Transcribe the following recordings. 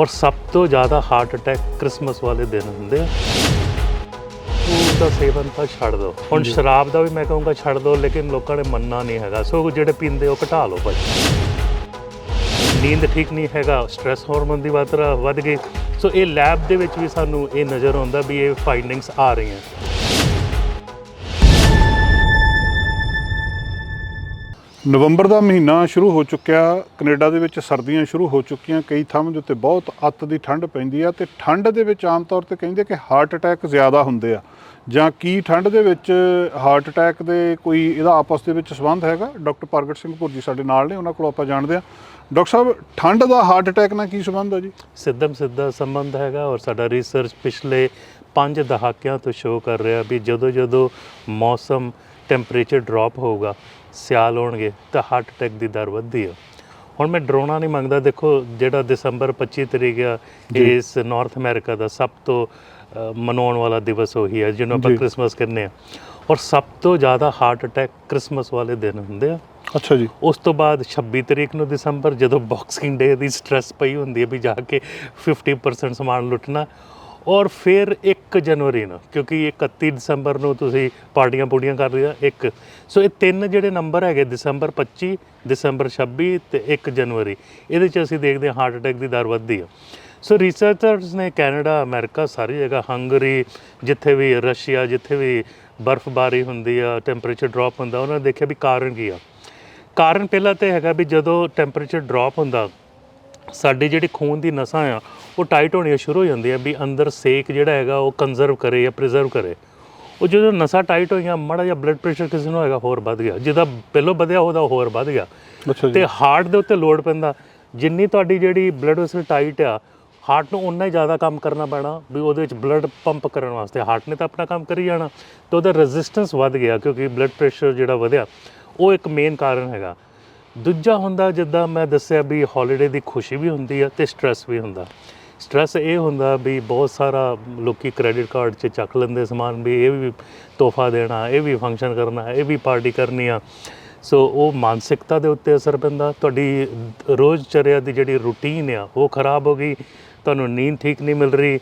ਔਰ ਸਭ ਤੋਂ ਜ਼ਿਆਦਾ ਹਾਰਟ ਅਟੈਕ ਕ੍ਰਿਸਮਸ ਵਾਲੇ ਦਿਨ ਹੁੰਦੇ ਆ। ਫੂਡ ਦਾ ਸੇਵਨ ਤਾਂ ਛੱਡ ਦਿਓ ਹੁਣ ਸ਼ਰਾਬ ਦਾ ਵੀ ਮੈਂ ਕਹੂੰਗਾ ਛੱਡ ਦਿਓ ਲੇਕਿਨ ਲੋਕਾਂ ਨੇ ਮੰਨਣਾ ਨਹੀਂ ਹੈਗਾ। ਸੋ ਜਿਹੜੇ ਪੀਂਦੇ ਉਹ ਘਟਾ ਲਓ ਭਾਈ। ਨੀਂਦ ਠੀਕ ਨਹੀਂ ਹੈਗਾ ਸਟ੍ਰੈਸ ਹਾਰਮੋਨ ਦੀ ਮਾਤਰਾ ਵੱਧ ਗਈ। ਸੋ ਇਹ ਲੈਬ ਦੇ ਵਿੱਚ ਵੀ ਸਾਨੂੰ ਇਹ ਨਜ਼ਰ ਆਉਂਦਾ ਵੀ ਇਹ ਫਾਈਂਡਿੰਗਸ ਆ ਰਹੀਆਂ। ਨਵੰਬਰ ਦਾ ਮਹੀਨਾ ਸ਼ੁਰੂ ਹੋ ਚੁੱਕਿਆ। ਕੈਨੇਡਾ ਦੇ ਵਿੱਚ ਸਰਦੀਆਂ ਸ਼ੁਰੂ ਹੋ ਚੁੱਕੀਆਂ। ਕਈ ਥਾਵਾਂ ਦੇ ਉੱਤੇ ਬਹੁਤ ਅੱਤ ਦੀ ਠੰਡ ਪੈਂਦੀ ਆ ਤੇ ਠੰਡ ਦੇ ਵਿੱਚ ਆਮ ਤੌਰ ਤੇ ਕਹਿੰਦੇ ਕਿ ਹਾਰਟ ਅਟੈਕ ਜ਼ਿਆਦਾ ਹੁੰਦੇ ਆ। ਜਾਂ ਕੀ ਠੰਡ ਦੇ ਵਿੱਚ ਹਾਰਟ ਅਟੈਕ ਦੇ ਕੋਈ ਇਹਦਾ ਆਪਸ ਦੇ ਵਿੱਚ ਸੰਬੰਧ ਹੈਗਾ? ਡਾਕਟਰ ਪ੍ਰਗਟ ਸਿੰਘ ਭੁਰਜੀ ਸਾਡੇ ਨਾਲ ਨੇ, ਉਹਨਾਂ ਕੋਲ ਆਪਾਂ ਜਾਣਦੇ ਆ। ਡਾਕਟਰ ਸਾਹਿਬ, ਠੰਡ ਦਾ ਹਾਰਟ ਅਟੈਕ ਨਾਲ ਕੀ ਸੰਬੰਧ ਆ ਜੀ? ਸਿੱਧਮ ਸਿੱਧਾ ਸੰਬੰਧ ਹੈਗਾ ਔਰ ਸਾਡਾ ਰਿਸਰਚ ਪਿਛਲੇ 5 ਦਹਾਕਿਆਂ ਤੋਂ ਸ਼ੋਅ ਕਰ ਰਿਹਾ ਵੀ ਜਦੋਂ ਜਦੋਂ ਮੌਸਮ ਟੈਂਪਰੇਚਰ ਡ੍ਰੌਪ ਹੋਊਗਾ ਸਿਆਲ ਹੋਣਗੇ ਤਾਂ ਹਾਰਟ ਅਟੈਕ ਦੀ ਦਰ ਵੱਧਦੀ ਹੈ ਹੁਣ ਮੈਂ ਡਰਾਉਣਾ ਨਹੀਂ ਮੰਗਦਾ ਦੇਖੋ ਜਿਹੜਾ ਦਸੰਬਰ 25 ਤਰੀਕ ਆ ਇਸ ਨਾਰਥ ਅਮਰੀਕਾ ਦਾ ਸਭ ਤੋਂ ਮਨਾਉਣ ਵਾਲਾ ਦਿਵਸ ਉਹੀ ਹੈ ਜਿਹਨੂੰ ਆਪਾਂ ਜੀ। ਕ੍ਰਿਸਮਸ ਕਹਿੰਦੇ ਆ। ਔਰ ਸਭ ਤੋਂ ਜ਼ਿਆਦਾ ਹਾਰਟ ਅਟੈਕ ਕ੍ਰਿਸਮਸ ਵਾਲੇ ਦਿਨ ਹੁੰਦੇ ਆ। ਅੱਛਾ ਜੀ। ਉਸ ਤੋਂ ਬਾਅਦ 26 ਤਰੀਕ ਨੂੰ ਦਸੰਬਰ ਜਦੋਂ ਬਾਕਸਿੰਗ ਡੇ ਦੀ ਸਟ੍ਰੈਸ ਪਈ ਹੁੰਦੀ ਹੈ ਵੀ ਜਾ ਕੇ 50% ਸਮਾਨ ਲੁੱਟਣਾ ਔਰ ਫਿਰ 1 ਜਨਵਰੀ ਨੂੰ, ਕਿਉਂਕਿ 31 ਦਸੰਬਰ ਨੂੰ ਤੁਸੀਂ ਪਾਰਟੀਆਂ ਪੂੜੀਆਂ ਕਰ ਲਿਆ ਇੱਕ। ਸੋ ਇਹ ਤਿੰਨ ਜਿਹੜੇ ਨੰਬਰ ਹੈਗੇ, ਦਸੰਬਰ 25 ਦਸੰਬਰ 26 ਤੇ 1 ਜਨਵਰੀ, ਇਹਦੇ ਚ ਅਸੀਂ ਦੇਖਦੇ ਹਾਂ ਹਾਰਟ ਅਟੈਕ ਦੀ ਦਰ ਵੱਧਦੀ ਆ। ਸੋ ਰਿਸਰਚਰਸ ਨੇ ਕੈਨੇਡਾ, ਅਮਰੀਕਾ, ਸਾਰੀ ਜਗ੍ਹਾ, ਹੰਗਰੀ, ਜਿੱਥੇ ਵੀ ਰਸ਼ੀਆ, ਜਿੱਥੇ ਵੀ ਬਰਫ਼ਬਾਰੀ ਹੁੰਦੀ ਆ ਟੈਂਪਰੇਚਰ ਡ੍ਰੌਪ ਹੁੰਦਾ, ਉਹਨਾਂ ਨੇ ਦੇਖਿਆ ਵੀ ਕਾਰਨ ਕੀ ਆ। ਕਾਰਨ ਪਹਿਲਾਂ ਤੇ ਹੈਗਾ ਵੀ ਜਦੋਂ ਟੈਂਪਰੇਚਰ ਡ੍ਰੌਪ ਹੁੰਦਾ ਸਾਡੀ ਜਿਹੜੀ ਖੂਨ ਦੀ ਨਸਾਂ ਆ ਉਹ ਟਾਈਟ ਹੋਣੀਆਂ ਸ਼ੁਰੂ ਹੋ ਜਾਂਦੀਆਂ ਵੀ ਅੰਦਰ ਸੇਕ ਜਿਹੜਾ ਹੈਗਾ ਉਹ ਕੰਜ਼ਰਵ ਕਰੇ ਜਾਂ ਪ੍ਰੀਜ਼ਰਵ ਕਰੇ। ਉਹ ਜਦੋਂ ਨਸਾਂ ਟਾਈਟ ਹੋਈਆਂ ਮਾੜਾ ਜਿਹਾ ਬਲੱਡ ਪ੍ਰੈਸ਼ਰ ਕਿਸੇ ਨੂੰ ਹੈਗਾ ਹੋਰ ਵੱਧ ਗਿਆ। ਜਿਹਦਾ ਪਹਿਲਾਂ ਵਧਿਆ ਉਹਦਾ ਹੋਰ ਵੱਧ ਗਿਆ। ਜੀ। ਤੇ ਹਾਰਟ ਦੇ ਉੱਤੇ ਲੋਡ ਪੈਂਦਾ। ਜਿੰਨੀ ਤੁਹਾਡੀ ਜਿਹੜੀ ਬਲੱਡ ਵੈਸਲ ਟਾਈਟ ਆ ਹਾਰਟ ਨੂੰ ਉਨਾ ਹੀ ਜ਼ਿਆਦਾ ਕੰਮ ਕਰਨਾ ਪੈਣਾ ਵੀ ਉਹਦੇ ਵਿੱਚ ਬਲੱਡ ਪੰਪ ਕਰਨ ਵਾਸਤੇ। ਹਾਰਟ ਨੇ ਤਾਂ ਆਪਣਾ ਕੰਮ ਕਰੀ ਜਾਣਾ। ਤੇ ਉਹਦਾ ਰੈਜ਼ਿਸਟੈਂਸ ਵੱਧ ਗਿਆ ਕਿਉਂਕਿ ਬਲੱਡ ਪ੍ਰੈਸ਼ਰ ਜਿਹੜਾ ਵਧਿਆ ਉਹ ਇੱਕ ਮੇਨ ਕਾਰਨ ਹੈਗਾ। ਦੂਜਾ ਹੁੰਦਾ ਜਿੱਦਾਂ ਮੈਂ ਦੱਸਿਆ ਵੀ ਹੌਲੀਡੇ ਦੀ ਖੁਸ਼ੀ ਵੀ ਹੁੰਦੀ ਆ ਤੇ ਸਟ੍ਰੈਸ ਵੀ ਹੁੰਦਾ। ਸਟ੍ਰੈਸ ਇਹ ਹੁੰਦਾ ਵੀ ਬਹੁਤ ਸਾਰਾ ਲੋਕੀ ਕ੍ਰੈਡਿਟ ਕਾਰਡ 'ਚ ਚੱਕ ਲੈਂਦੇ ਸਮਾਨ ਵੀ ਇਹ ਵੀ ਤੋਹਫਾ ਦੇਣਾ, ਇਹ ਵੀ ਫੰਕਸ਼ਨ ਕਰਨਾ, ਇਹ ਵੀ ਪਾਰਟੀ ਕਰਨੀ ਆ। ਸੋ ਉਹ ਮਾਨਸਿਕਤਾ ਦੇ ਉੱਤੇ ਅਸਰ ਪੈਂਦਾ, ਤੁਹਾਡੀ ਰੋਜ਼ ਚਰਿਆ ਦੀ ਜਿਹੜੀ ਰੂਟੀਨ ਆ ਉਹ ਖਰਾਬ ਹੋ ਗਈ, ਤੁਹਾਨੂੰ ਨੀਂਦ ਠੀਕ ਨਹੀਂ ਮਿਲ ਰਹੀ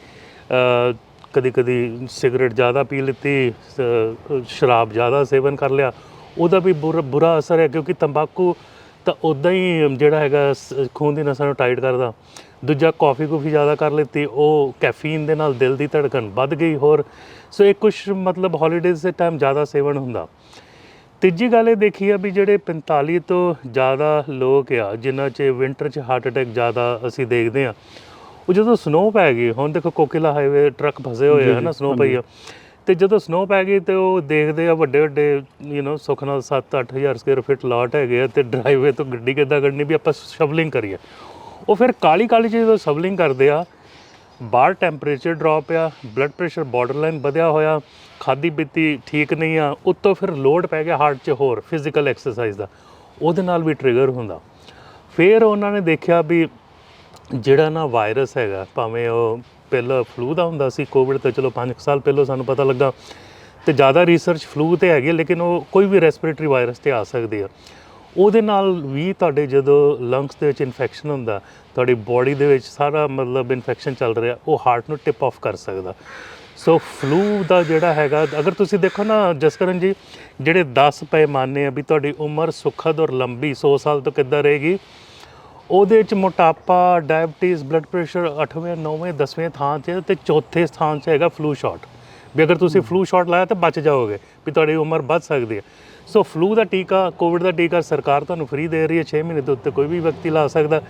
ਕਦੀ ਕਦੀ ਸਿਗਰਟ ਜ਼ਿਆਦਾ ਪੀ ਲਿੱਤੀ ਸ- ਸ਼ਰਾਬ ਜ਼ਿਆਦਾ ਸੇਵਨ ਕਰ ਲਿਆ, ਉਹਦਾ ਵੀ ਬੁਰਾ ਬੁਰਾ ਅਸਰ ਹੈ ਕਿਉਂਕਿ ਤੰਬਾਕੂ ਤਾਂ ਉਦਾਂ ਹੀ ਜਿਹੜਾ ਹੈਗਾ ਸ- ਖੂਨ ਦੀ ਨਸਾਂ ਨੂੰ ਟਾਈਟ ਕਰਦਾ। ਦੂਜਾ ਕਾਫੀ ਕੁਫੀ ਜ਼ਿਆਦਾ ਕਰ ਲਿੱਤੀ ਉਹ ਕੈਫੀਨ ਦੇ ਨਾਲ ਦਿਲ ਦੀ ਧੜਕਣ ਵੱਧ ਗਈ ਹੋਰ। ਸੋ ਇਹ ਕੁਝ ਮਤਲਬ ਹੌਲੀਡੇਜ਼ ਦੇ ਟਾਈਮ ਜ਼ਿਆਦਾ ਸੇਵਨ ਹੁੰਦਾ। ਤੀਜੀ ਗੱਲ ਇਹ ਦੇਖੀ ਆ ਵੀ ਜਿਹੜੇ 45 ਤੋਂ ਜ਼ਿਆਦਾ ਲੋਕ ਆ ਜਿਨ੍ਹਾਂ 'ਚ ਵਿੰਟਰ 'ਚ ਹਾਰਟ ਅਟੈਕ ਜ਼ਿਆਦਾ ਅਸੀਂ ਦੇਖਦੇ ਆ ਉਹ ਜਦੋਂ ਸਨੋ ਪੈ ਗਈ ਹੁਣ ਦੇਖੋ ਕੋਕਿਲਾ ਹਾਈਵੇ ਟਰੱਕ ਫਸੇ ਹੋਏ ਆ ਨਾ ਸਨੋ ਪਈ ਆ। ਤੇ ਜਦੋਂ ਸਨੋ ਪੈ ਗਈ ਤੇ ਉਹ ਦੇਖਦੇ ਆ ਵੱਡੇ ਵੱਡੇ ਯੂ نو ਸੁੱਖ ਨਾਲ 7-8000 ਸਕੁਅਰ ਫਿਟ ਲਾਟ ਹੈਗੇ ਆ ਤੇ ਡਰਾਈਵੇ ਤੋਂ ਗੱਡੀ ਕਿੱਦਾਂ ਕੱਢਣੀ ਵੀ ਆਪਾਂ ਸ਼ਵਲਿੰਗ ਕਰੀਏ। ਉਹ ਫਿਰ ਕਾਲੀ ਕਾਲੀ ਚ ਜਦੋਂ ਸ਼ਵਲਿੰਗ ਕਰਦੇ ਆ, ਬਾਹਰ ਟੈਂਪਰੇਚਰ ਡ੍ਰੌਪ ਆ ਬਲੱਡ ਪ੍ਰੈਸ਼ਰ ਬਾਰਡਰਲਾਈਨ ਵਧਿਆ ਹੋਇਆ, ਖਾਦੀ ਪੀਤੀ ਠੀਕ ਨਹੀਂ ਆ, ਉੱਤੋਂ ਫਿਰ ਲੋਡ ਪੈ ਗਿਆ ਹਾਰਟ 'ਚ ਹੋਰ ਫਿਜ਼ੀਕਲ ਐਕਸਰਸਾਈਜ਼ ਦਾ। ਉਹਦੇ ਨਾਲ ਵੀ ਟ੍ਰਿਗਰ ਹੁੰਦਾ। ਫਿਰ ਉਹਨਾਂ ਨੇ ਦੇਖਿਆ ਵੀ ਜਿਹੜਾ ਨਾ ਵਾਇਰਸ ਹੈਗਾ, ਭਾਵੇਂ ਉਹ ਪਹਿਲਾਂ ਫਲੂ ਦਾ ਹੁੰਦਾ ਸੀ ਕੋਵਿਡ ਤਾਂ ਚਲੋ 5 ਸਾਲ ਪਹਿਲਾਂ ਸਾਨੂੰ ਪਤਾ ਲੱਗਾ। ਤੇ ਜ਼ਿਆਦਾ ਰਿਸਰਚ ਫਲੂ ਤੇ ਹੈਗੀ ਹੈ, ਲੇਕਿਨ ਉਹ ਕੋਈ ਵੀ ਰੈਸਪੀਰੇਟਰੀ ਵਾਇਰਸ ਤੇ ਆ ਸਕਦੀ ਆ। ਉਹਦੇ ਨਾਲ ਵੀ ਤੁਹਾਡੇ ਜਦੋਂ ਲੰਗਸ ਦੇ ਵਿੱਚ ਇਨਫੈਕਸ਼ਨ ਹੁੰਦਾ ਤੁਹਾਡੀ ਬਾਡੀ ਦੇ ਵਿੱਚ ਸਾਰਾ ਮਤਲਬ ਇਨਫੈਕਸ਼ਨ ਚੱਲ ਰਿਹਾ ਉਹ ਹਾਰਟ ਨੂੰ ਟਿਪ ਆਫ ਕਰ ਸਕਦਾ। ਸੋ ਫਲੂ ਦਾ ਜਿਹੜਾ ਹੈਗਾ ਅਗਰ ਤੁਸੀਂ ਦੇਖੋ ਨਾ ਜਸਕਰਨ ਜੀ ਜਿਹੜੇ 10 ਪੈਮਾਨੇ ਆ ਵੀ ਤੁਹਾਡੀ ਉਮਰ ਸੁਖਦ ਔਰ ਲੰਬੀ 100 ਸਾਲ ਤੋਂ ਕਿੱਦਾਂ ਰਹੇਗੀ ਉਹਦੇ ਚ ਮੋਟਾਪਾ ਡਾਇਬਟੀਜ਼ ਬਲੱਡ ਪ੍ਰੈਸ਼ਰ 8ਵੇਂ 9ਵੇਂ 10ਵੇਂ ਥਾਂ 'ਤੇ ਤੇ ਚੌਥੇ ਸਥਾਨ 'ਚ ਹੈਗਾ ਫਲੂ ਸ਼ਾਟ ਵੀ ਅਗਰ ਤੁਸੀਂ ਫਲੂ ਸ਼ਾਟ ਲਾਇਆ ਤਾਂ ਬਚ ਜਾਓਗੇ, ਵੀ ਤੁਹਾਡੀ ਉਮਰ ਵੱਧ ਸਕਦੀ ਹੈ। ਸੋ ਫਲੂ ਦਾ ਟੀਕਾ ਕੋਵਿਡ ਦਾ ਟੀਕਾ ਸਰਕਾਰ ਤੁਹਾਨੂੰ ਫ੍ਰੀ ਦੇ ਰਹੀ ਹੈ 6 ਮਹੀਨੇ ਦੇ ਉੱਤੇ ਕੋਈ ਵੀ ਵਿਅਕਤੀ ਲਾ ਸਕਦਾ।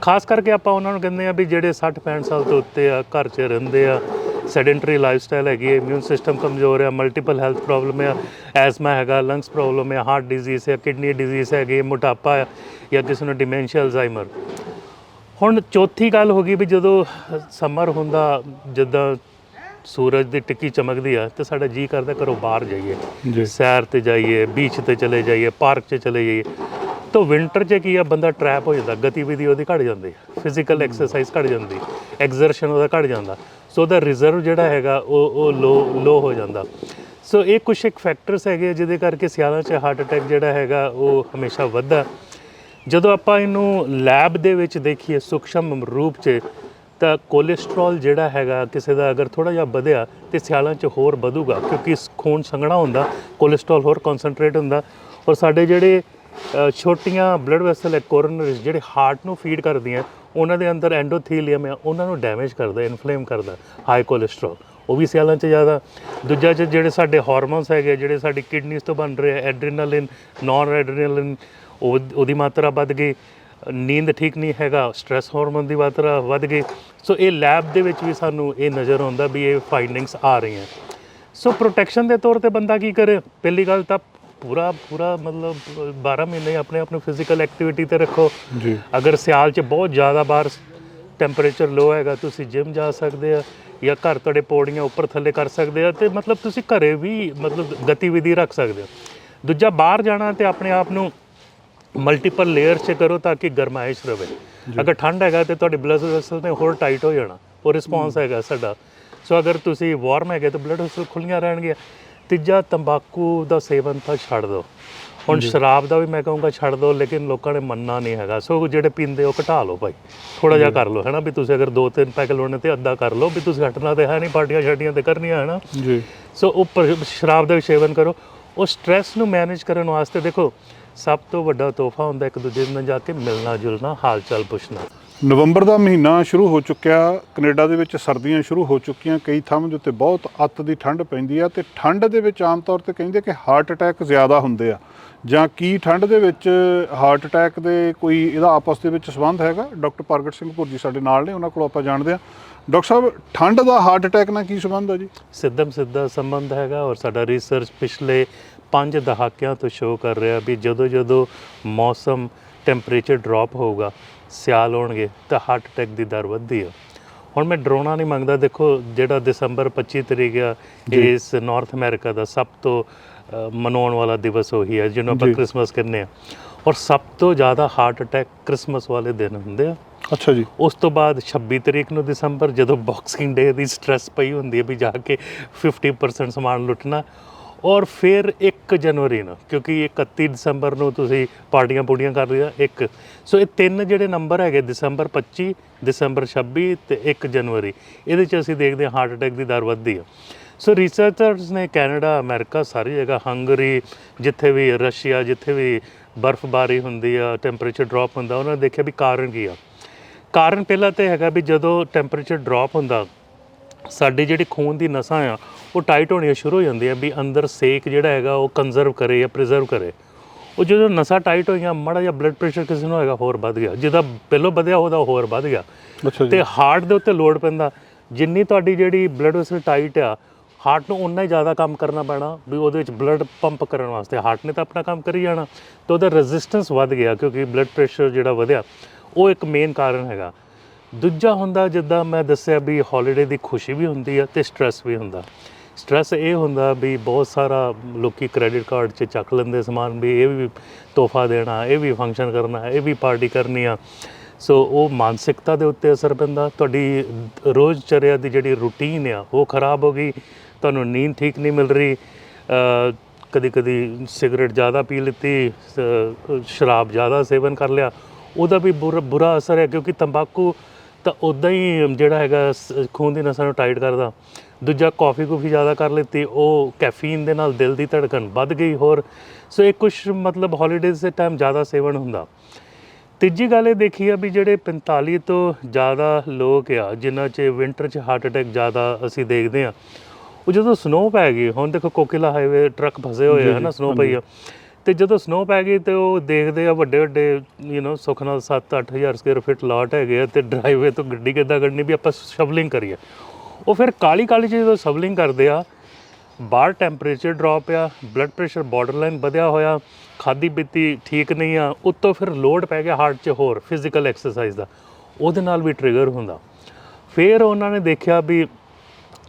ਖਾਸ ਕਰਕੇ ਆਪਾਂ ਉਹਨਾਂ ਨੂੰ ਕਹਿੰਦੇ ਆ ਵੀ ਜਿਹੜੇ 60 65 ਸਾਲ ਤੋਂ ਉੱਤੇ ਆ, ਘਰ 'ਚ ਰਹਿੰਦੇ ਆ ਸੈਡੈਂਟਰੀ ਲਾਈਫਸਟਾਈਲ ਹੈਗੀ ਹੈ ਇਮਿਊਨ ਸਿਸਟਮ ਕਮਜ਼ੋਰ ਹੈ ਮਲਟੀਪਲ ਹੈਲਥ ਪ੍ਰੋਬਲਮ ਹੈ ਐਸਮਾ ਹੈਗਾ ਲੰਗਸ ਪ੍ਰੋਬਲਮ ਹੈ ਹਾਰਟ ਡਿਜ਼ੀਜ਼ ਹੈ ਕਿਡਨੀ ਡਿਜ਼ੀਜ਼ ਹੈਗੀ ਮੋਟਾਪਾ ਜਾਂ ਕਿਸੇ ਨੂੰ ਡਿਮੈਂਸ਼ੀਆ ਅਲਜ਼ਾਈਮਰ। ਹੁਣ ਚੌਥੀ ਗੱਲ ਹੋ ਗਈ ਵੀ ਜਦੋਂ ਸਮਰ ਹੁੰਦਾ ਜਿੱਦਾਂ ਸੂਰਜ ਦੀ ਟਿੱਕੀ ਚਮਕਦੀ ਆ ਤੇ ਸਾਡਾ ਜੀ ਕਰਦਾ ਘਰੋਂ ਬਾਹਰ ਜਾਈਏ। ਸੈਰ ਤੇ ਜਾਈਏ ਬੀਚ ਤੇ ਚਲੇ ਜਾਈਏ ਪਾਰਕ 'ਚ ਚਲੇ ਜਾਈਏ। ਤਾਂ ਵਿੰਟਰ 'ਚ ਕੀ ਆ, ਬੰਦਾ ਟਰੈਪ ਹੋ ਜਾਂਦਾ, ਗਤੀਵਿਧੀ ਉਹਦੀ ਘਟ ਜਾਂਦੀ ਫਿਜ਼ੀਕਲ ਐਕਸਰਸਾਈਜ਼ ਘਟ ਜਾਂਦੀ ਐਗਜ਼ਰਸ਼ਨ ਉਹਦਾ ਘਟ ਜਾਂਦਾ। ਸੋ ਉਹਦਾ ਰਿਜ਼ਰਵ ਜਿਹੜਾ ਹੈਗਾ, ਉਹ ਉਹ ਲੋ ਲੋ ਹੋ ਜਾਂਦਾ। ਸੋ ਇਹ ਕੁਝ ਇੱਕ ਫੈਕਟਰਸ ਹੈਗੇ ਆ, ਜਿਹਦੇ ਕਰਕੇ ਸਿਆਲਾਂ 'ਚ ਹਾਰਟ ਅਟੈਕ ਜਿਹੜਾ ਹੈਗਾ, ਉਹ ਹਮੇਸ਼ਾ ਵੱਧਦਾ। ਜਦੋਂ ਆਪਾਂ ਇਹਨੂੰ ਲੈਬ ਦੇ ਵਿੱਚ ਦੇਖੀਏ, ਸੂਖਸ਼ਮ ਰੂਪ 'ਚ, ਤਾਂ ਕੋਲੇਸਟ੍ਰੋਲ ਜਿਹੜਾ ਹੈਗਾ, ਕਿਸੇ ਦਾ ਅਗਰ ਥੋੜਾ ਜਿਹਾ ਵਧਿਆ, ਤੇ ਸਿਆਲਾਂ 'ਚ ਹੋਰ ਵਧੂਗਾ, ਕਿਉਂਕਿ ਖੂਨ ਸੰਘਣਾ ਹੁੰਦਾ ਕੋਲੇਸਟ੍ਰੋਲ ਹੋਰ ਕਨਸੈਂਟਰੇਟ ਹੁੰਦਾ। ਔਰ ਸਾਡੇ ਜਿਹੜੇ ਛੋਟੀਆਂ ਬਲੱਡ ਵੈਸਲ ਹੈ ਕੋਰੋਨਰੀਜ਼ ਜਿਹੜੇ ਹਾਰਟ ਨੂੰ ਫੀਡ ਕਰਦੀਆਂ, ਉਹਨਾਂ ਦੇ ਅੰਦਰ ਐਂਡੋਥੀਲੀਅਮ ਹੈ ਉਹਨਾਂ ਨੂੰ ਡੈਮੇਜ ਕਰਦਾ ਇਨਫਲੇਮ ਕਰਦਾ ਹਾਈ ਕੋਲੇਸਟ੍ਰੋਲ ਉਹ ਵੀ ਸਿਆਲਾਂ 'ਚ ਜ਼ਿਆਦਾ। ਦੂਜਾ 'ਚ ਜਿਹੜੇ ਸਾਡੇ ਹਾਰਮੋਨਸ ਹੈਗੇ ਜਿਹੜੇ ਸਾਡੀ ਕਿਡਨੀਜ਼ ਤੋਂ ਬਣ ਰਹੇ ਐਡਰੀਨਾਲਿਨ ਨਾਨ ਐਡਰੀਨਾਲਿਨ ਉਹ ਉਹਦੀ ਮਾਤਰਾ ਵੱਧ ਗਈ। ਨੀਂਦ ਠੀਕ ਨਹੀਂ ਹੈਗਾ ਸਟ੍ਰੈਸ ਹਾਰਮੋਨ ਦੀ ਮਾਤਰਾ ਵੱਧ ਗਈ। ਸੋ ਇਹ ਲੈਬ ਦੇ ਵਿੱਚ ਵੀ ਸਾਨੂੰ ਇਹ ਨਜ਼ਰ ਆਉਂਦਾ ਵੀ ਇਹ ਫਾਈਂਡਿੰਗਸ ਆ ਰਹੀਆਂ। ਸੋ ਪ੍ਰੋਟੈਕਸ਼ਨ ਦੇ ਤੌਰ ਤੇ ਬੰਦਾ ਕੀ ਕਰੇ? ਪਹਿਲੀ ਗੱਲ ਤਾਂ ਪੂਰਾ ਪੂਰਾ ਮਤਲਬ 12 ਮਹੀਨੇ ਆਪਣੇ ਆਪ ਨੂੰ ਫਿਜ਼ੀਕਲ ਐਕਟੀਵਿਟੀ ਤੇ ਰੱਖੋ। ਜੀ। ਅਗਰ ਸਿਆਲ 'ਚ ਬਹੁਤ ਜ਼ਿਆਦਾ ਬਾਹਰ ਟੈਂਪਰੇਚਰ ਲੋ ਹੈਗਾ ਤੁਸੀਂ ਜਿਮ ਜਾ ਸਕਦੇ ਆ ਜਾਂ ਘਰ ਤੁਹਾਡੇ ਪੌੜੀਆਂ ਉੱਪਰ ਥੱਲੇ ਕਰ ਸਕਦੇ ਆ ਤੇ ਮਤਲਬ ਤੁਸੀਂ ਘਰੇ ਵੀ ਮਤਲਬ ਗਤੀਵਿਧੀ ਰੱਖ ਸਕਦੇ ਹੋ। ਦੂਜਾ ਬਾਹਰ ਜਾਣਾ ਤੇ ਆਪਣੇ ਆਪ ਨੂੰ ਮਲਟੀਪਲ ਲੇਅਰ 'ਚ ਕਰੋ ਤਾਂ ਕਿ ਗਰਮਾਇਸ਼ ਰਵੇ। ਅਗਰ ਠੰਡ ਹੈਗਾ ਤੇ ਤੁਹਾਡੇ ਬਲੱਡ ਵੈਸਲ ਨੇ ਹੋਰ ਟਾਈਟ ਹੋ ਜਾਣਾ ਉਹ ਰਿਸਪੌਂਸ ਹੈਗਾ ਸਾਡਾ। ਸੋ ਅਗਰ ਤੁਸੀਂ ਵਾਰਮ ਹੈਗੇ ਤਾਂ ਬਲੱਡ ਵੈਸਲ ਖੁੱਲੀਆਂ ਰਹਿਣਗੀਆਂ। ਤੀਜਾ ਤੰਬਾਕੂ ਦਾ ਸੇਵਨ ਤਾਂ ਛੱਡ ਦਿਓ ਹੁਣ ਸ਼ਰਾਬ ਦਾ ਵੀ ਮੈਂ ਕਹੂੰਗਾ ਛੱਡ ਦਿਓ ਲੇਕਿਨ ਲੋਕਾਂ ਨੇ ਮੰਨਣਾ ਨਹੀਂ ਹੈਗਾ। ਸੋ ਜਿਹੜੇ ਪੀਂਦੇ ਉਹ ਘਟਾ ਲਓ ਭਾਈ। ਥੋੜਾ ਜਿਹਾ ਕਰ ਲਓ ਹੈਨਾ ਵੀ ਤੁਸੀਂ ਅਗਰ ਦੋ ਤਿੰਨ ਪੈਕ ਲਾਉਣੇ ਤੇ ਅੱਧਾ ਕਰ ਲਓ ਵੀ ਤੁਸੀਂ ਹਟਣਾ ਤੇ ਹੈ ਨਹੀਂ ਪਾਰਟੀਆਂ ਛੱਡੀਆਂ ਤੇ ਕਰਨੀਆਂ ਹੈ ਨਾ? ਜੀ। ਸੋ ਉੱਪਰ ਸ਼ਰਾਬ ਦਾ ਵੀ ਸੇਵਨ ਕਰੋ। ਉਹ ਸਟ੍ਰੈਸ ਨੂੰ ਮੈਨੇਜ ਕਰਨ ਵਾਸਤੇ ਦੇਖੋ ਸਭ ਤੋਂ ਵੱਡਾ ਤੋਹਫਾ ਹੁੰਦਾ ਇੱਕ ਦੂਜੇ ਨਾਲ ਜਾ ਕੇ ਮਿਲਣਾ ਜੁਲਣਾ ਹਾਲ ਚਾਲ ਪੁੱਛਣਾ। ਨਵੰਬਰ ਦਾ ਮਹੀਨਾ ਸ਼ੁਰੂ ਹੋ ਚੁੱਕਿਆ। ਕੈਨੇਡਾ ਦੇ ਵਿੱਚ ਸਰਦੀਆਂ ਸ਼ੁਰੂ ਹੋ ਚੁੱਕੀਆਂ। ਕਈ ਥਾਵਾਂ ਦੇ ਉੱਤੇ ਬਹੁਤ ਅੱਤ ਦੀ ਠੰਡ ਪੈਂਦੀ ਆ ਤੇ ਠੰਡ ਦੇ ਵਿੱਚ ਆਮ ਤੌਰ ਤੇ ਕਹਿੰਦੇ ਕਿ ਹਾਰਟ ਅਟੈਕ ਜ਼ਿਆਦਾ ਹੁੰਦੇ ਆ। ਜਾਂ ਕੀ ਠੰਡ ਦੇ ਵਿੱਚ ਹਾਰਟ ਅਟੈਕ ਦੇ ਕੋਈ ਇਹਦਾ ਆਪਸ ਦੇ ਵਿੱਚ ਸੰਬੰਧ ਹੈਗਾ? ਡਾਕਟਰ ਪ੍ਰਗਟ ਸਿੰਘ ਭੁਰਜੀ ਸਾਡੇ ਨਾਲ ਨੇ, ਉਹਨਾਂ ਕੋਲ ਆਪਾਂ ਜਾਣਦੇ ਆ। ਡਾਕਟਰ ਸਾਹਿਬ, ਠੰਡ ਦਾ ਹਾਰਟ ਅਟੈਕ ਨਾਲ ਕੀ ਸੰਬੰਧ ਆ ਜੀ? ਸਿੱਧਮ ਸਿੱਧਾ ਸੰਬੰਧ ਹੈਗਾ ਔਰ ਸਾਡਾ ਰਿਸਰਚ ਪਿਛਲੇ 5 ਦਹਾਕਿਆਂ ਤੋਂ ਸ਼ੋਅ ਕਰ ਰਿਹਾ ਵੀ ਜਦੋਂ ਜਦੋਂ ਮੌਸਮ ਟੈਂਪਰੇਚਰ ਡ੍ਰੌਪ ਹੋਊਗਾ ਸਿਆਲ ਹੋਣਗੇ ਤਾਂ ਹਾਰਟ ਅਟੈਕ ਦੀ ਦਰ ਵੱਧਦੀ ਹੈ ਹੁਣ ਮੈਂ ਡਰਾਉਣਾ ਨਹੀਂ ਮੰਗਦਾ ਦੇਖੋ ਜਿਹੜਾ ਦਸੰਬਰ 25 ਤਰੀਕ ਆ ਇਸ ਨਾਰਥ ਅਮਰੀਕਾ ਦਾ ਸਭ ਤੋਂ ਮਨਾਉਣ ਵਾਲਾ ਦਿਵਸ ਉਹੀ ਹੈ ਜਿਹਨੂੰ ਆਪਾਂ ਜੀ। ਕ੍ਰਿਸਮਸ ਕਹਿੰਦੇ ਆ। ਔਰ ਸਭ ਤੋਂ ਜ਼ਿਆਦਾ ਹਾਰਟ ਅਟੈਕ ਕ੍ਰਿਸਮਸ ਵਾਲੇ ਦਿਨ ਹੁੰਦੇ ਆ। ਅੱਛਾ ਜੀ। ਉਸ ਤੋਂ ਬਾਅਦ 26 ਤਰੀਕ ਨੂੰ ਦਸੰਬਰ ਜਦੋਂ ਬਾਕਸਿੰਗ ਡੇ ਦੀ ਸਟ੍ਰੈਸ ਪਈ ਹੁੰਦੀ ਹੈ ਵੀ ਜਾ ਕੇ 50% ਸਮਾਨ ਲੁੱਟਣਾ ਔਰ ਫਿਰ 1 ਜਨਵਰੀ ਨੂੰ, ਕਿਉਂਕਿ 31 ਦਸੰਬਰ ਨੂੰ ਤੁਸੀਂ ਪਾਰਟੀਆਂ ਪੂੜੀਆਂ ਕਰ ਰਹੇ ਇੱਕ। ਸੋ ਇਹ ਤਿੰਨ ਜਿਹੜੇ ਨੰਬਰ ਹੈਗੇ, ਦਸੰਬਰ 25 ਦਸੰਬਰ 26 ਤੇ 1 ਜਨਵਰੀ, ਇਹਦੇ ਚ ਅਸੀਂ ਦੇਖਦੇ ਹਾਂ ਹਾਰਟ ਅਟੈਕ ਦੀ ਦਰ ਵੱਧਦੀ ਆ। ਸੋ ਰਿਸਰਚਰਸ ਨੇ ਕੈਨੇਡਾ, ਅਮਰੀਕਾ, ਸਾਰੀ ਜਗ੍ਹਾ, ਹੰਗਰੀ, ਜਿੱਥੇ ਵੀ ਰਸ਼ੀਆ, ਜਿੱਥੇ ਵੀ ਬਰਫ਼ਬਾਰੀ ਹੁੰਦੀ ਆ ਟੈਂਪਰੇਚਰ ਡ੍ਰੌਪ ਹੁੰਦਾ, ਉਹਨਾਂ ਨੇ ਦੇਖਿਆ ਵੀ ਕਾਰਨ ਕੀ ਆ। ਕਾਰਨ ਪਹਿਲਾਂ ਤੇ ਹੈਗਾ ਵੀ ਜਦੋਂ ਟੈਂਪਰੇਚਰ ਡ੍ਰੌਪ ਹੁੰਦਾ, ਸਾਡੀ ਜਿਹੜੀ ਖੂਨ ਦੀ ਨਸਾਂ ਆ ਉਹ ਟਾਈਟ ਹੋਣੀਆਂ ਸ਼ੁਰੂ ਹੋ ਜਾਂਦੀਆਂ ਵੀ ਅੰਦਰ ਸੇਕ ਜਿਹੜਾ ਹੈਗਾ ਉਹ ਕੰਜ਼ਰਵ ਕਰੇ ਜਾਂ ਪ੍ਰੀਜ਼ਰਵ ਕਰੇ। ਉਹ ਜਦੋਂ ਨਸਾਂ ਟਾਈਟ ਹੋਈਆਂ ਮਾੜਾ ਜਿਹਾ ਬਲੱਡ ਪ੍ਰੈਸ਼ਰ ਕਿਸੇ ਨੂੰ ਹੈਗਾ ਹੋਰ ਵੱਧ ਗਿਆ। ਜਿਹਦਾ ਪਹਿਲਾਂ ਵਧਿਆ ਉਹਦਾ ਹੋਰ ਵੱਧ ਗਿਆ। ਜੀ। ਤੇ ਹਾਰਟ ਦੇ ਉੱਤੇ ਲੋਡ ਪੈਂਦਾ। ਜਿੰਨੀ ਤੁਹਾਡੀ ਜਿਹੜੀ ਬਲੱਡ ਵੈਸਲ ਟਾਈਟ ਆ ਹਾਰਟ ਨੂੰ ਉਨਾ ਹੀ ਜ਼ਿਆਦਾ ਕੰਮ ਕਰਨਾ ਪੈਣਾ ਵੀ ਉਹਦੇ ਵਿੱਚ ਬਲੱਡ ਪੰਪ ਕਰਨ ਵਾਸਤੇ। ਹਾਰਟ ਨੇ ਤਾਂ ਆਪਣਾ ਕੰਮ ਕਰੀ ਜਾਣਾ। ਤੇ ਉਹਦਾ ਰੈਜ਼ਿਸਟੈਂਸ ਵੱਧ ਗਿਆ ਕਿਉਂਕਿ ਬਲੱਡ ਪ੍ਰੈਸ਼ਰ ਜਿਹੜਾ ਵਧਿਆ ਉਹ ਇੱਕ ਮੇਨ ਕਾਰਨ ਹੈਗਾ। ਦੂਜਾ ਹੁੰਦਾ ਜਿੱਦਾਂ ਮੈਂ ਦੱਸਿਆ ਵੀ ਹੌਲੀਡੇ ਦੀ ਖੁਸ਼ੀ ਵੀ ਹੁੰਦੀ ਆ ਤੇ ਸਟ੍ਰੈਸ ਵੀ ਹੁੰਦਾ। ਸਟ੍ਰੈਸ ਇਹ ਹੁੰਦਾ ਵੀ ਬਹੁਤ ਸਾਰਾ ਲੋਕੀ ਕ੍ਰੈਡਿਟ ਕਾਰਡ 'ਚ ਚੱਕ ਲੈਂਦੇ ਸਮਾਨ ਵੀ ਇਹ ਵੀ ਤੋਹਫਾ ਦੇਣਾ, ਇਹ ਵੀ ਫੰਕਸ਼ਨ ਕਰਨਾ, ਇਹ ਵੀ ਪਾਰਟੀ ਕਰਨੀ ਆ। ਸੋ ਉਹ ਮਾਨਸਿਕਤਾ ਦੇ ਉੱਤੇ ਅਸਰ ਪੈਂਦਾ, ਤੁਹਾਡੀ ਰੋਜ਼ ਚਰਿਆ ਦੀ ਜਿਹੜੀ ਰੂਟੀਨ ਆ, ਉਹ ਖਰਾਬ ਹੋ ਗਈ, ਤੁਹਾਨੂੰ ਨੀਂਦ ਠੀਕ ਨਹੀਂ ਮਿਲ ਰਹੀ ਕਦੀ ਕਦੀ ਸਿਗਰਟ ਜ਼ਿਆਦਾ ਪੀ ਲਿੱਤੀ ਸ਼ਰਾਬ ਜ਼ਿਆਦਾ ਸੇਵਨ ਕਰ ਲਿਆ, ਉਹਦਾ ਵੀ ਬੁਰਾ ਬੁਰਾ ਅਸਰ ਹੈ ਕਿਉਂਕਿ ਤੰਬਾਕੂ ਤਾਂ ਉਦਾਂ ਹੀ ਜਿਹੜਾ ਹੈਗਾ ਸ- ਖੂਨ ਦੀ ਨਸਾਂ ਨੂੰ ਟਾਈਟ ਕਰਦਾ। ਦੂਜਾ ਕਾਫੀ ਕੁਫੀ ਜ਼ਿਆਦਾ ਕਰ ਲਿੱਤੀ ਉਹ ਕੈਫੀਨ ਦੇ ਨਾਲ ਦਿਲ ਦੀ ਧੜਕਣ ਵੱਧ ਗਈ ਹੋਰ। ਸੋ ਇਹ ਕੁਝ ਮਤਲਬ ਹੌਲੀਡੇਜ਼ ਦੇ ਟਾਈਮ ਜ਼ਿਆਦਾ ਸੇਵਨ ਹੁੰਦਾ। ਤੀਜੀ ਗੱਲ ਇਹ ਦੇਖੀ ਆ ਵੀ ਜਿਹੜੇ 45 ਤੋਂ ਜ਼ਿਆਦਾ ਲੋਕ ਆ ਜਿਨ੍ਹਾਂ 'ਚ ਵਿੰਟਰ 'ਚ ਹਾਰਟ ਅਟੈਕ ਜ਼ਿਆਦਾ ਅਸੀਂ ਦੇਖਦੇ ਆ ਉਹ ਜਦੋਂ ਸਨੋ ਪੈ ਗਈ ਹੁਣ ਦੇਖੋ ਕੋਕਿਲਾ ਹਾਈਵੇ ਟਰੱਕ ਫਸੇ ਹੋਏ ਆ ਨਾ ਸਨੋ ਪਈ ਆ। ਤੇ ਜਦੋਂ ਸਨੋ ਪੈ ਗਈ ਤੇ ਉਹ ਦੇਖਦੇ ਆ ਵੱਡੇ ਵੱਡੇ ਯੂ نو ਸੁੱਖ ਨਾਲ 7-8000 ਸਕੁਅਰ ਫੀਟ ਲਾਟ ਹੈਗੇ ਆ ਤੇ ਡਰਾਈਵੇ ਤੋਂ ਗੱਡੀ ਕਿੱਦਾਂ ਕੱਢਣੀ ਵੀ ਆਪਾਂ ਸ਼ਵਲਿੰਗ ਕਰੀਏ। ਉਹ ਫਿਰ ਕਾਲੀ ਕਾਲੀ 'ਚ ਜਦੋਂ ਸ਼ਵਲਿੰਗ ਕਰਦੇ ਆ, ਬਾਹਰ ਟੈਂਪਰੇਚਰ ਡ੍ਰੌਪ ਆ ਬਲੱਡ ਪ੍ਰੈਸ਼ਰ ਬਾਰਡਰਲਾਈਨ ਵਧਿਆ ਹੋਇਆ, ਖਾਦੀ ਪੀਤੀ ਠੀਕ ਨਹੀਂ ਆ, ਉੱਤੋਂ ਫਿਰ ਲੋਡ ਪੈ ਗਿਆ ਹਾਰਟ 'ਚ ਹੋਰ ਫਿਜ਼ੀਕਲ ਐਕਸਰਸਾਈਜ਼ ਦਾ। ਉਹਦੇ ਨਾਲ ਵੀ ਟ੍ਰਿਗਰ ਹੁੰਦਾ। ਫਿਰ ਉਹਨਾਂ ਨੇ ਦੇਖਿਆ ਵੀ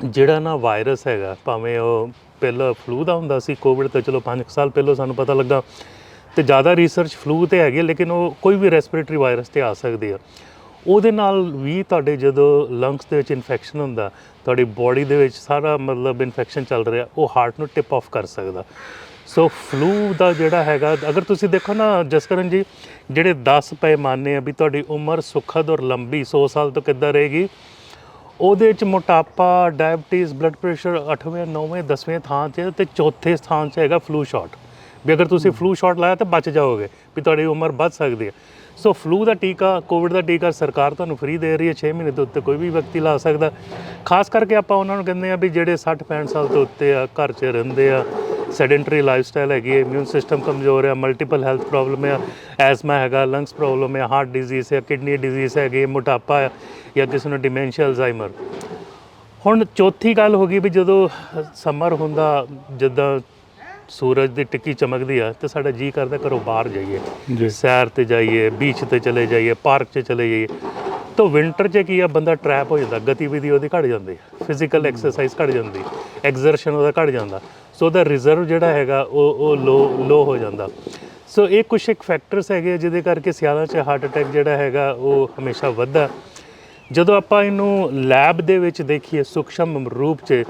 ਜਿਹੜਾ ਨਾ ਵਾਇਰਸ ਹੈਗਾ, ਭਾਵੇਂ ਉਹ ਪਹਿਲਾਂ ਫਲੂ ਦਾ ਹੁੰਦਾ ਸੀ ਕੋਵਿਡ ਤਾਂ ਚਲੋ 5 ਸਾਲ ਪਹਿਲਾਂ ਸਾਨੂੰ ਪਤਾ ਲੱਗਾ। ਤੇ ਜ਼ਿਆਦਾ ਰਿਸਰਚ ਫਲੂ ਤੇ ਹੈਗੀ ਹੈ, ਲੇਕਿਨ ਉਹ ਕੋਈ ਵੀ ਰੈਸਪੀਰੇਟਰੀ ਵਾਇਰਸ ਤੇ ਆ ਸਕਦੀ ਆ। ਉਹਦੇ ਨਾਲ ਵੀ ਤੁਹਾਡੇ ਜਦੋਂ ਲੰਗਸ ਦੇ ਵਿੱਚ ਇਨਫੈਕਸ਼ਨ ਹੁੰਦਾ ਤੁਹਾਡੀ ਬਾਡੀ ਦੇ ਵਿੱਚ ਸਾਰਾ ਮਤਲਬ ਇਨਫੈਕਸ਼ਨ ਚੱਲ ਰਿਹਾ ਉਹ ਹਾਰਟ ਨੂੰ ਟਿਪ ਆਫ ਕਰ ਸਕਦਾ। ਸੋ ਫਲੂ ਦਾ ਜਿਹੜਾ ਹੈਗਾ ਅਗਰ ਤੁਸੀਂ ਦੇਖੋ ਨਾ ਜਸਕਰਨ ਜੀ ਜਿਹੜੇ 10 ਪੈਮਾਨੇ ਆ ਵੀ ਤੁਹਾਡੀ ਉਮਰ ਸੁਖਦ ਔਰ ਲੰਬੀ 100 ਸਾਲ ਤੋਂ ਕਿੱਦਾਂ ਰਹੇਗੀ ਉਹਦੇ ਚ ਮੋਟਾਪਾ ਡਾਇਬਟੀਜ਼ ਬਲੱਡ ਪ੍ਰੈਸ਼ਰ 8ਵੇਂ 9ਵੇਂ 10ਵੇਂ ਥਾਂ 'ਚ ਹੈ ਤੇ ਚੌਥੇ ਸਥਾਨ 'ਚ ਹੈਗਾ ਫਲੂ ਸ਼ਾਟ ਵੀ ਅਗਰ ਤੁਸੀਂ ਫਲੂ ਸ਼ਾਟ ਲਾਇਆ ਤਾਂ ਬਚ ਜਾਓਗੇ, ਵੀ ਤੁਹਾਡੀ ਉਮਰ ਵੱਧ ਸਕਦੀ ਹੈ। ਸੋ ਫਲੂ ਦਾ ਟੀਕਾ ਕੋਵਿਡ ਦਾ ਟੀਕਾ ਸਰਕਾਰ ਤੁਹਾਨੂੰ ਫ੍ਰੀ ਦੇ ਰਹੀ ਹੈ 6 ਮਹੀਨੇ ਦੇ ਉੱਤੇ ਕੋਈ ਵੀ ਵਿਅਕਤੀ ਲਾ ਸਕਦਾ। ਖਾਸ ਕਰਕੇ ਆਪਾਂ ਉਹਨਾਂ ਨੂੰ ਕਹਿੰਦੇ ਆ ਵੀ ਜਿਹੜੇ 60 65 ਸਾਲ ਤੋਂ ਉੱਤੇ ਆ, ਘਰ 'ਚ ਰਹਿੰਦੇ ਆ ਸੈਡੈਂਟਰੀ ਲਾਈਫਸਟਾਈਲ ਹੈਗੀ ਹੈ ਇਮਿਊਨ ਸਿਸਟਮ ਕਮਜ਼ੋਰ ਹੈ ਮਲਟੀਪਲ ਹੈਲਥ ਪ੍ਰੋਬਲਮ ਹੈ ਐਸਮਾ ਹੈਗਾ ਲੰਗਸ ਪ੍ਰੋਬਲਮ ਹੈ ਹਾਰਟ ਡਿਜ਼ੀਜ਼ ਹੈ ਕਿਡਨੀ ਡਿਜ਼ੀਜ਼ ਹੈਗੀ ਮੋਟਾਪਾ ਹੈ ਜਾਂ ਕਿਸੇ ਨੂੰ ਡਿਮੈਂਸ਼ੀਆ ਅਲਜ਼ਾਈਮਰ। ਹੁਣ ਚੌਥੀ ਗੱਲ ਹੋ ਗਈ ਵੀ ਜਦੋਂ ਸਮਰ ਹੁੰਦਾ ਜਿੱਦਾਂ ਸੂਰਜ ਦੀ ਟਿੱਕੀ ਚਮਕਦੀ ਆ ਤੇ ਸਾਡਾ ਜੀ ਕਰਦਾ ਘਰੋਂ ਬਾਹਰ ਜਾਈਏ। ਸੈਰ ਤੇ ਜਾਈਏ ਬੀਚ ਤੇ ਚਲੇ ਜਾਈਏ ਪਾਰਕ 'ਚ ਚਲੇ ਜਾਈਏ। ਤਾਂ ਵਿੰਟਰ 'ਚ ਕੀ ਆ, ਬੰਦਾ ਟਰੈਪ ਹੋ ਜਾਂਦਾ, ਗਤੀਵਿਧੀ ਉਹਦੀ ਘਟ ਜਾਂਦੀ ਫਿਜ਼ੀਕਲ ਐਕਸਰਸਾਈਜ਼ ਘਟ ਜਾਂਦੀ ਐਗਜ਼ਰਸ਼ਨ ਉਹਦਾ ਘਟ ਜਾਂਦਾ ਸੋ ਉਹਦਾ ਰਿਜ਼ਰਵ ਜਿਹੜਾ ਹੈਗਾ, ਉਹ ਉਹ ਲੋ ਲੋ ਹੋ ਜਾਂਦਾ। ਸੋ ਇਹ ਕੁਝ ਇੱਕ ਫੈਕਟਰਸ ਹੈਗੇ ਆ ਜਿਹਦੇ ਕਰਕੇ ਸਿਆਲਾਂ 'ਚ ਹਾਰਟ ਅਟੈਕ ਜਿਹੜਾ ਹੈਗਾ, ਉਹ ਹਮੇਸ਼ਾ ਵੱਧਦਾ। ਜਦੋਂ ਆਪਾਂ ਇਹਨੂੰ ਲੈਬ ਦੇ ਵਿੱਚ ਦੇਖੀਏ, ਸੂਖਸ਼ਮ ਰੂਪ 'ਚ,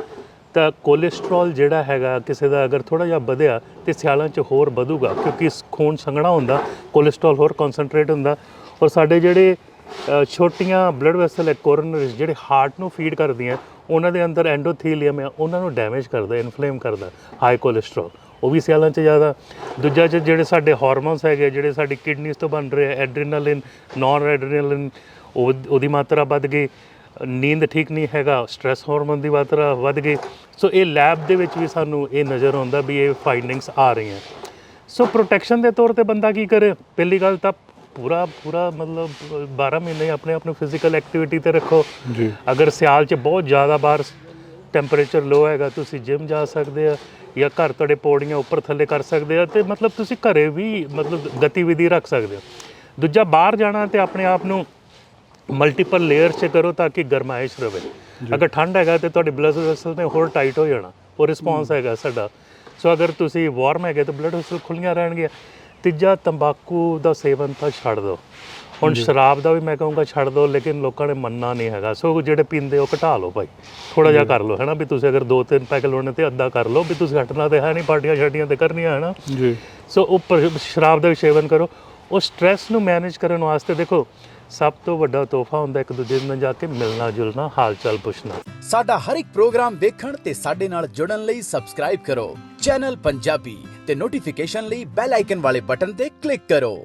ਤਾਂ ਕੋਲੇਸਟ੍ਰੋਲ ਜਿਹੜਾ ਹੈਗਾ, ਕਿਸੇ ਦਾ ਅਗਰ ਥੋੜਾ ਜਿਹਾ ਵਧਿਆ, ਤੇ ਸਿਆਲਾਂ 'ਚ ਹੋਰ ਵਧੂਗਾ, ਕਿਉਂਕਿ ਖੂਨ ਸੰਘਣਾ ਹੁੰਦਾ ਕੋਲੇਸਟ੍ਰੋਲ ਹੋਰ ਕਨਸੈਂਟਰੇਟ ਹੁੰਦਾ, ਔਰ ਸਾਡੇ ਜਿਹੜੇ ਛੋਟੀਆਂ ਬਲੱਡ ਵੈਸਲ ਹੈ ਕੋਰੋਨਰੀਜ਼ ਜਿਹੜੇ ਹਾਰਟ ਨੂੰ ਫੀਡ ਕਰਦੀਆਂ, ਉਹਨਾਂ ਦੇ ਅੰਦਰ ਐਂਡੋਥੀਲੀਅਮ ਹੈ ਉਹਨਾਂ ਨੂੰ ਡੈਮੇਜ ਕਰਦਾ ਇਨਫਲੇਮ ਕਰਦਾ ਹਾਈ ਕੋਲੇਸਟ੍ਰੋਲ ਉਹ ਵੀ ਸਿਆਲਾਂ 'ਚ ਜ਼ਿਆਦਾ। ਦੂਜਾ 'ਚ ਜਿਹੜੇ ਸਾਡੇ ਹਾਰਮੋਨਸ ਹੈਗੇ ਜਿਹੜੇ ਸਾਡੀ ਕਿਡਨੀਜ਼ ਤੋਂ ਬਣ ਰਹੇ ਐਡਰੀਨਲਿਨ ਨਾਨ ਐਡਰੀਨਲਿਨ ਉਹ ਉਹਦੀ ਮਾਤਰਾ ਵੱਧ ਗਈ। ਨੀਂਦ ਠੀਕ ਨਹੀਂ ਹੈਗਾ ਸਟ੍ਰੈਸ ਹਾਰਮੋਨ ਦੀ ਮਾਤਰਾ ਵੱਧ ਗਈ। ਸੋ ਇਹ ਲੈਬ ਦੇ ਵਿੱਚ ਵੀ ਸਾਨੂੰ ਇਹ ਨਜ਼ਰ ਆਉਂਦਾ ਵੀ ਇਹ ਫਾਈਂਡਿੰਗਸ ਆ ਰਹੀਆਂ। ਸੋ ਪ੍ਰੋਟੈਕਸ਼ਨ ਦੇ ਤੌਰ ਤੇ ਬੰਦਾ ਕੀ ਕਰੇ? ਪਹਿਲੀ ਗੱਲ ਤਾਂ ਪੂਰਾ ਪੂਰਾ ਮਤਲਬ 12 ਮਹੀਨੇ ਆਪਣੇ ਆਪ ਨੂੰ ਫਿਜ਼ੀਕਲ ਐਕਟੀਵਿਟੀ ਤੇ ਰੱਖੋ। ਜੀ। ਅਗਰ ਸਿਆਲ 'ਚ ਬਹੁਤ ਜ਼ਿਆਦਾ ਬਾਹਰ ਟੈਂਪਰੇਚਰ ਲੋ ਹੈਗਾ ਤੁਸੀਂ ਜਿਮ ਜਾ ਸਕਦੇ ਆ ਜਾਂ ਘਰ ਤੁਹਾਡੇ ਪੌੜੀਆਂ ਉੱਪਰ ਥੱਲੇ ਕਰ ਸਕਦੇ ਆ ਤੇ ਮਤਲਬ ਤੁਸੀਂ ਘਰੇ ਵੀ ਮਤਲਬ ਗਤੀਵਿਧੀ ਰੱਖ ਸਕਦੇ ਹੋ। ਦੂਜਾ ਬਾਹਰ ਜਾਣਾ ਤੇ ਆਪਣੇ ਆਪ ਨੂੰ ਮਲਟੀਪਲ ਲੇਅਰ 'ਚ ਕਰੋ ਤਾਂ ਕਿ ਗਰਮਾਇਸ਼ ਰਵੇ। ਅਗਰ ਠੰਡ ਹੈਗਾ ਤੇ ਤੁਹਾਡੇ ਬਲੱਡ ਵੈਸਲ ਨੇ ਹੋਰ ਟਾਈਟ ਹੋ ਜਾਣਾ ਉਹ ਰਿਸਪੌਂਸ ਹੈਗਾ ਸਾਡਾ। ਸੋ ਅਗਰ ਤੁਸੀਂ ਵਾਰਮ ਹੈਗੇ ਤਾਂ ਬਲੱਡ ਵੈਸਲ ਖੁੱਲੀਆਂ ਰਹਿਣਗੀਆਂ। ਤੀਜਾ ਤੰਬਾਕੂ ਦਾ ਸੇਵਨ ਤਾਂ ਛੱਡ ਦਿਓ। ਹੁਣ ਸ਼ਰਾਬ ਦਾ ਵੀ ਮੈਂ ਕਹੂੰਗਾ ਛੱਡ ਦਿਓ ਲੇਕਿਨ ਲੋਕਾਂ ਨੇ ਮੰਨਣਾ ਨਹੀਂ ਹੈਗਾ। ਸੋ ਜਿਹੜੇ ਪੀਂਦੇ ਉਹ ਘਟਾ ਲਓ ਭਾਈ। ਥੋੜਾ ਜਿਹਾ ਕਰ ਲਓ ਹੈਨਾ ਵੀ ਤੁਸੀਂ ਅਗਰ ਦੋ ਤਿੰਨ ਪੈਕ ਲਾਉਣੇ ਤੇ ਅੱਧਾ ਕਰ ਲਓ ਵੀ ਤੁਸੀਂ ਹਟਣਾ ਤੇ ਹੈ ਨਹੀਂ ਪਾਰਟੀਆਂ ਛੱਡੀਆਂ ਤੇ ਕਰਨੀਆਂ ਹੈ ਨਾ? ਜੀ। ਸੋ ਉੱਪਰ ਸ਼ਰਾਬ ਦਾ ਵੀ ਸੇਵਨ ਕਰੋ। ਉਹ ਸਟ੍ਰੈਸ ਨੂੰ ਮੈਨੇਜ ਕਰਨ ਵਾਸਤੇ ਦੇਖੋ ਸਭ ਤੋਂ ਵੱਡਾ ਤੋਹਫਾ ਹੁੰਦਾ ਇੱਕ ਦੂਜੇ ਨਾਲ ਜਾ ਕੇ ਮਿਲਣਾ ਜੁਲਣਾ ਹਾਲ ਚਾਲ ਪੁੱਛਣਾ। ਸਾਡਾ ਹਰ ਇੱਕ ਪ੍ਰੋਗਰਾਮ ਦੇਖਣ ਤੇ ਸਾਡੇ ਨਾਲ ਜੁੜਨ ਲਈ ਸਬਸਕ੍ਰਾਈਬ ਕਰੋ। ਚੈਨਲ ਪੰਜਾਬੀ ਤੇ ਨੋਟੀਫਿਕੇਸ਼ਨ ਲਈ ਬੈਲ ਆਈਕਨ ਵਾਲੇ ਬਟਨ ਤੇ ਕਲਿੱਕ ਕਰੋ।